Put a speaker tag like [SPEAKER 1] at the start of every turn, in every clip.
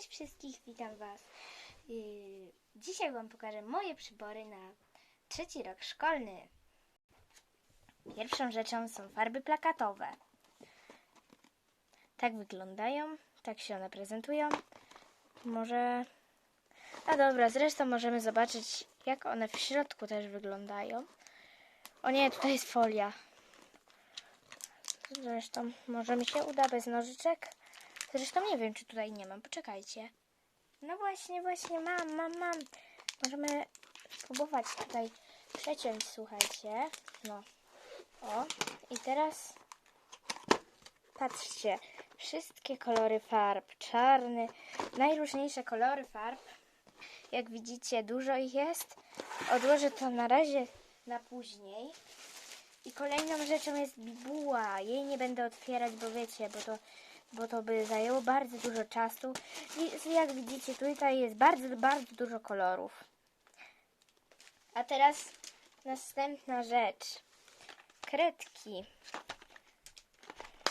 [SPEAKER 1] Cześć wszystkich, witam Was. Yy, Dzisiaj Wam pokażę moje przybory na trzeci rok szkolny. Pierwszą rzeczą są farby plakatowe. Tak wyglądają, tak się one prezentują. Może. A dobra, zresztą możemy zobaczyć, jak one w środku też wyglądają. O nie, tutaj jest folia. Zresztą może mi się uda bez nożyczek. Zresztą nie wiem, czy tutaj nie mam. Poczekajcie. No właśnie, właśnie mam, mam, mam. Możemy spróbować tutaj przeciąć, słuchajcie. No. O. I teraz patrzcie. Wszystkie kolory farb. Czarny. Najróżniejsze kolory farb. Jak widzicie, dużo ich jest. Odłożę to na razie na później. I kolejną rzeczą jest bibuła. Jej nie będę otwierać, bo wiecie, bo to, bo to by zajęło bardzo dużo czasu. I jak widzicie, tutaj jest bardzo, bardzo dużo kolorów. A teraz następna rzecz. Kredki.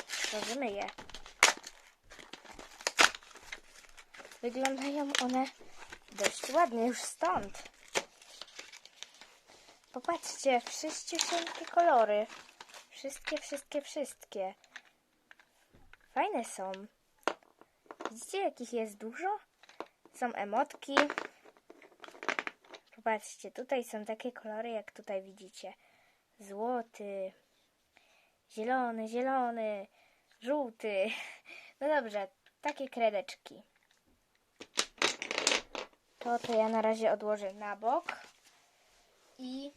[SPEAKER 1] Tworzymy je. Wyglądają one dość ładnie już stąd. Popatrzcie, wszyściusieńkie kolory. Wszystkie, wszystkie, wszystkie. Fajne są. Widzicie, jakich jest dużo? Są emotki. Popatrzcie, tutaj są takie kolory, jak tutaj widzicie. Złoty, zielony, zielony, żółty. No dobrze, takie kredeczki. To to ja na razie odłożę na bok. I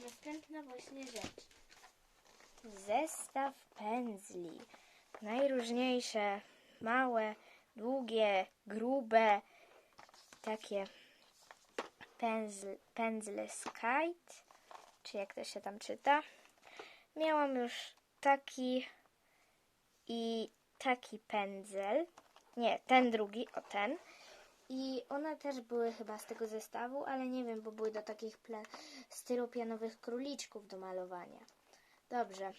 [SPEAKER 1] następna właśnie rzecz. Zestaw pędzli. Najróżniejsze, małe, długie, grube, takie pędzl, pędzle Skite, czy jak to się tam czyta. Miałam już taki i taki pędzel. Nie, ten drugi, o ten. I one też były chyba z tego zestawu, ale nie wiem, bo były do takich styropianowych króliczków do malowania. Dobrze.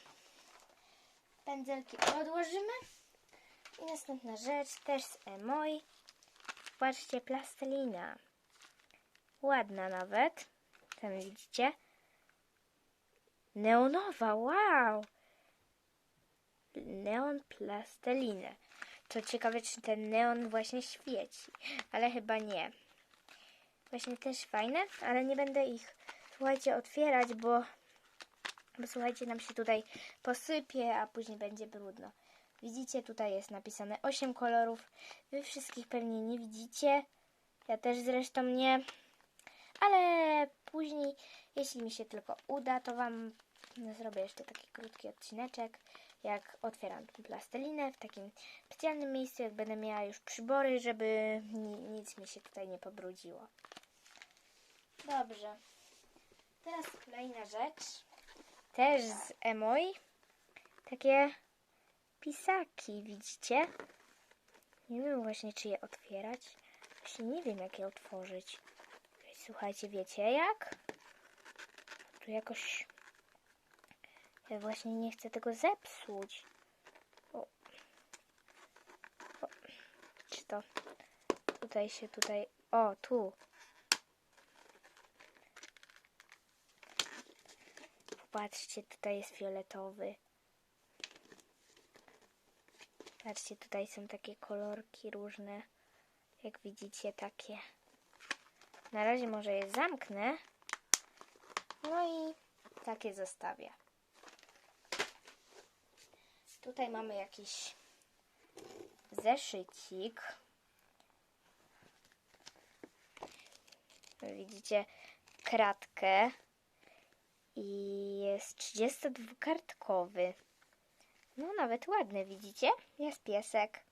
[SPEAKER 1] Pędzelki odłożymy. I następna rzecz, też z Emoi. Patrzcie, plastelina. Ładna nawet. Tam widzicie. Neonowa, wow! Neon plastelinę. To ciekawe, czy ten neon właśnie świeci, ale chyba nie. Właśnie też fajne, ale nie będę ich, słuchajcie, otwierać, bo, bo słuchajcie, nam się tutaj posypie, a później będzie brudno. Widzicie, tutaj jest napisane 8 kolorów. Wy wszystkich pewnie nie widzicie. Ja też zresztą nie. Ale później, jeśli mi się tylko uda, to Wam zrobię jeszcze taki krótki odcineczek, jak otwieram tą plastelinę w takim specjalnym miejscu, jak będę miała już przybory, żeby ni- nic mi się tutaj nie pobrudziło. Dobrze. Teraz kolejna rzecz. Też z Emoi. Takie pisaki, widzicie? Nie wiem właśnie, czy je otwierać. Właśnie nie wiem, jak je otworzyć. Słuchajcie, wiecie jak? Tu jakoś... Ja właśnie nie chcę tego zepsuć. O. O. Czy to... Tutaj się tutaj... O, tu. Popatrzcie, tutaj jest fioletowy. Patrzcie, tutaj są takie kolorki różne. Jak widzicie, takie. Na razie może je zamknę. No i takie zostawię. Tutaj mamy jakiś zeszycik. Widzicie kratkę i jest 32-kartkowy. No nawet ładny, widzicie? Jest piesek.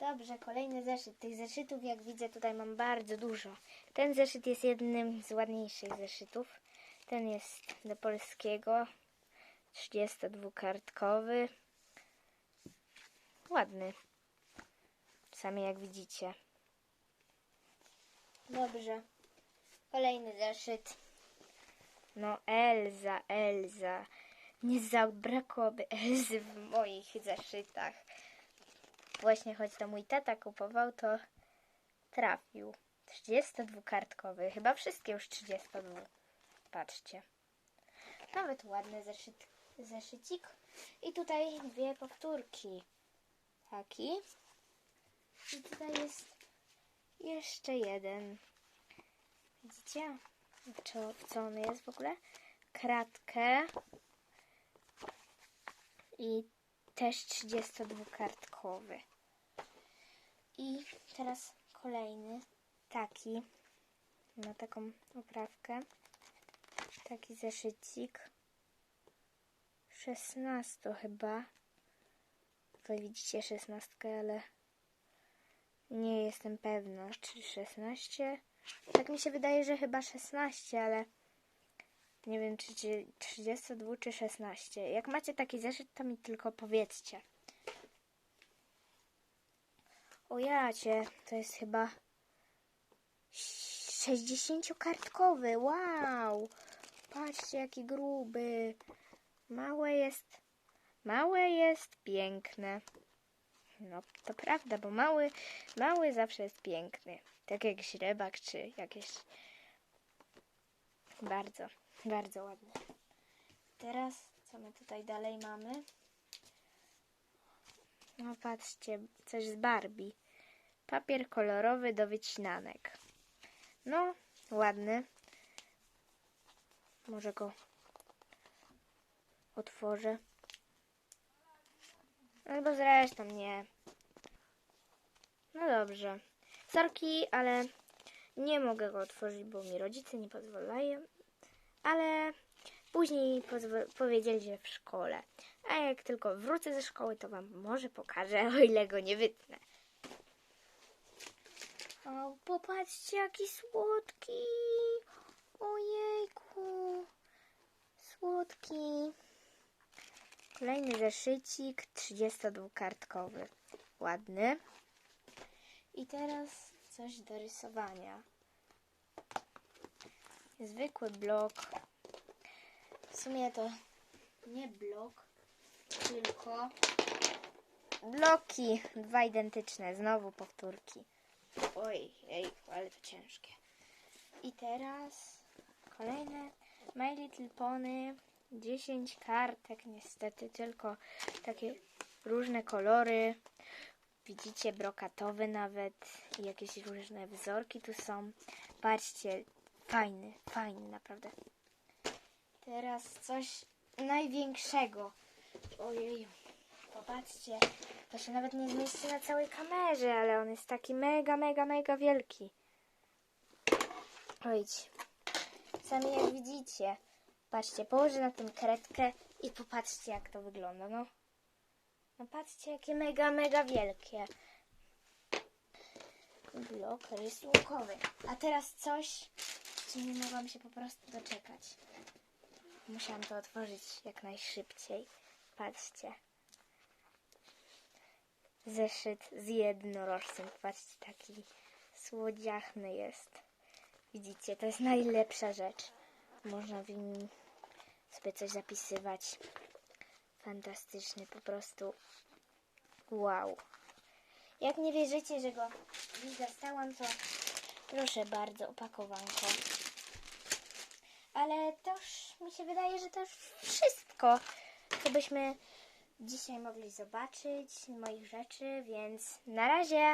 [SPEAKER 1] Dobrze, kolejny zeszyt. Tych zeszytów, jak widzę, tutaj mam bardzo dużo. Ten zeszyt jest jednym z ładniejszych zeszytów. Ten jest do polskiego. 32-kartkowy. Ładny. Sami jak widzicie. Dobrze. Kolejny zeszyt. No, Elza, Elza. Nie zabrakłoby Elzy w moich zeszytach. Właśnie choć to mój tata kupował, to trafił. 32-kartkowy. Chyba wszystkie już 32. Patrzcie. Nawet ładny zeszyt, zeszycik. I tutaj dwie powtórki. Taki. I tutaj jest jeszcze jeden. Widzicie? Co, co on jest w ogóle? Kratkę. I też 32-kartkowy. I teraz kolejny. Taki. Ma taką oprawkę. Taki zeszycik. 16 chyba. Wy widzicie 16, ale nie jestem pewna, czy 16. Tak mi się wydaje, że chyba 16, ale nie wiem, czy czy 32 czy 16. Jak macie taki zeszyt, to mi tylko powiedzcie. O jacie, to jest chyba 60-kartkowy. Wow! Patrzcie, jaki gruby. Małe jest. Małe jest piękne. No, to prawda, bo mały, mały zawsze jest piękny. Tak jak źrebak, czy jakieś. Bardzo, bardzo ładne. Teraz, co my tutaj dalej mamy? No, patrzcie, coś z Barbie. Papier kolorowy do wycinanek. No, ładny. Może go otworzę. Albo zresztą nie. No dobrze. Sorki, ale nie mogę go otworzyć, bo mi rodzice nie pozwalają. Ale później powiedzieli, że w szkole. A jak tylko wrócę ze szkoły, to wam może pokażę, o ile go nie wytnę. O, popatrzcie, jaki słodki. Ojejku. Słodki. Kolejny zeszycik 32-kartkowy. Ładny. I teraz coś do rysowania. Zwykły blok. W sumie to nie blok, tylko bloki. Dwa identyczne. Znowu powtórki. Oj, ej, ale to ciężkie. I teraz kolejne My Little Pony. 10 kartek, niestety tylko takie różne kolory. Widzicie, brokatowe nawet. Jakieś różne wzorki tu są. Patrzcie, fajny, fajny naprawdę. Teraz coś największego. Ojeju, popatrzcie. To się nawet nie zmieści na całej kamerze, ale on jest taki mega, mega, mega wielki. Ojdź. Sami jak widzicie. Patrzcie, położę na tym kredkę i popatrzcie jak to wygląda, no. No patrzcie jakie mega, mega wielkie. Blok rysunkowy. A teraz coś, czym nie mogłam się po prostu doczekać. Musiałam to otworzyć jak najszybciej. Patrzcie. Zeszyt z jednorożcem. Patrzcie, taki słodziachny jest. Widzicie, to jest najlepsza rzecz. Można w nim sobie coś zapisywać. Fantastyczny, po prostu wow. Jak nie wierzycie, że go dziś dostałam, to proszę bardzo, opakowanko. Ale to już mi się wydaje, że to już wszystko, co byśmy dzisiaj mogli zobaczyć moich rzeczy, więc na razie.